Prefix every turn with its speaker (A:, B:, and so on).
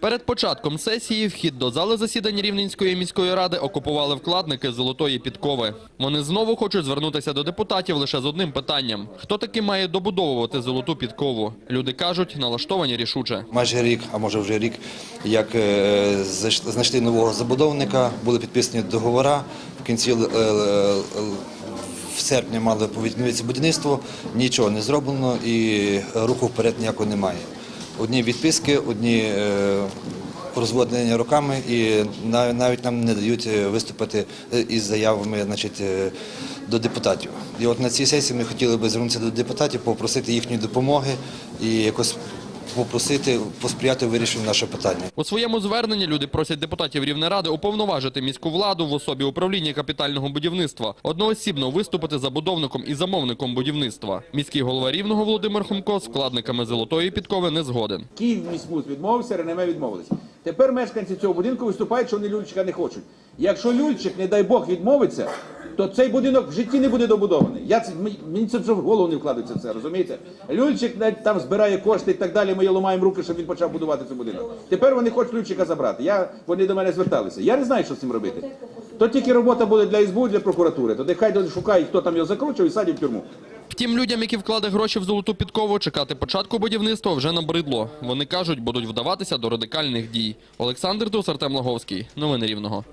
A: Перед початком сесії вхід до зали засідань Рівненської міської ради окупували вкладники золотої підкови. Вони знову хочуть звернутися до депутатів лише з одним питанням: хто таки має добудовувати золоту підкову? Люди кажуть, налаштовані рішуче.
B: Майже рік, а може вже рік, як е, знайшли нового забудовника, були підписані договори. В кінці е, е, в серпні мали відновитися будівництво, нічого не зроблено і руху вперед ніякого немає. Одні відписки, одні е, розводнення руками, і навіть нам не дають е, виступити е, із заявами до депутатів. І от на цій сесії ми хотіли би звернутися до депутатів, попросити їхньої допомоги і якось попросити посприяти вирішенню нашого питання.
A: У своєму зверненні люди просять депутатів Рівнеради уповноважити міську владу в особі управління капітального будівництва, одноосібно виступити забудовником і замовником будівництва. Міський голова Рівного Володимир Хомко з вкладниками золотої підкови не згоден.
C: Київ міськмус відмовився, Ренеме відмовились. Тепер мешканці цього будинку виступають, що вони Люльчика не хочуть. Якщо Люльчик, не дай Бог, відмовиться, то цей будинок в житті не буде добудований. Я це мені- це вже в голову не вкладається це, розумієте? Люльчик навіть там збирає кошти і так далі. Ми ламаємо руки, щоб він почав будувати цей будинок. Тепер вони хочуть Люльчика забрати. Я вони до мене зверталися. Я не знаю, що з цим робити. То тільки робота буде для СБУ, для прокуратури. То нехай шукають, хто там його закручив і садять в тюрму.
A: Втім, людям, які вкладе гроші в золоту підкову, чекати початку будівництва вже набридло. Вони кажуть, будуть вдаватися до радикальних дій. Олександр Дус, Артем Лаговський. Новини Рівного.